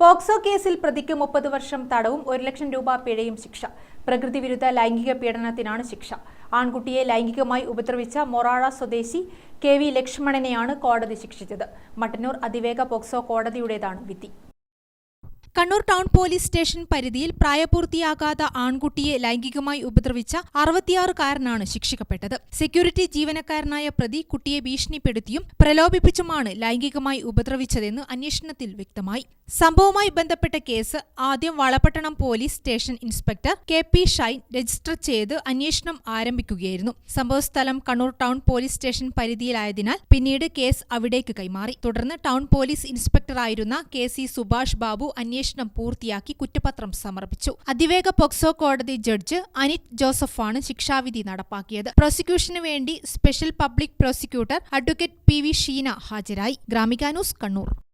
POCSO കേസിൽ പ്രതിക്ക് മുപ്പത് വർഷം തടവും ഒരു ലക്ഷം രൂപ പിഴയും ശിക്ഷ. പ്രകൃതി വിരുദ്ധ ലൈംഗിക പീഡനത്തിനാണ് ശിക്ഷ. ആൺകുട്ടിയെ ലൈംഗികമായി ഉപദ്രവിച്ച മൊറാഴ സ്വദേശി കെ വി ലക്ഷ്മണനെയാണ് കോടതി ശിക്ഷിച്ചത്. മട്ടന്നൂർ അതിവേഗ പോക്സോ കോടതിയുടേതാണ് വിധി. കണ്ണൂർ ടൗൺ പോലീസ് സ്റ്റേഷൻ പരിധിയിൽ പ്രായപൂർത്തിയാകാത്ത ആൺകുട്ടിയെ ലൈംഗികമായി ഉപദ്രവിച്ച അറുപത്തിയാറുകാരനാണ് ശിക്ഷിക്കപ്പെട്ടത്. സെക്യൂരിറ്റി ജീവനക്കാരനായ പ്രതി കുട്ടിയെ ഭീഷണിപ്പെടുത്തിയും പ്രലോഭിപ്പിച്ചുമാണ് ലൈംഗികമായി ഉപദ്രവിച്ചതെന്ന് അന്വേഷണത്തിൽ വ്യക്തമായി. സംഭവവുമായി ബന്ധപ്പെട്ട കേസ് ആദ്യം Valapattanam police station inspector K P Shine register ചെയ്ത് അന്വേഷണം ആരംഭിക്കുകയായിരുന്നു. സംഭവസ്ഥലം കണ്ണൂർ ടൗൺ പോലീസ് സ്റ്റേഷൻ പരിധിയിലായതിനാൽ പിന്നീട് കേസ് അവിടേക്ക് കൈമാറി. തുടർന്ന് ടൗൺ പോലീസ് ഇൻസ്പെക്ടറായിരുന്ന കെ സി സുഭാഷ് ബാബു അന്വേഷണം പൂർത്തിയാക്കി കുറ്റപത്രം സമർപ്പിച്ചു. അതിവേഗ പോക്സോ കോടതി ജഡ്ജ് അനിത് ജോസഫാണ് ശിക്ഷാവിധി നടപ്പാക്കിയത്. പ്രോസിക്യൂഷന് വേണ്ടി special public prosecutor advocate P V Sheena ഹാജരായി. ഗ്രാമിക ന്യൂസ് കണ്ണൂർ.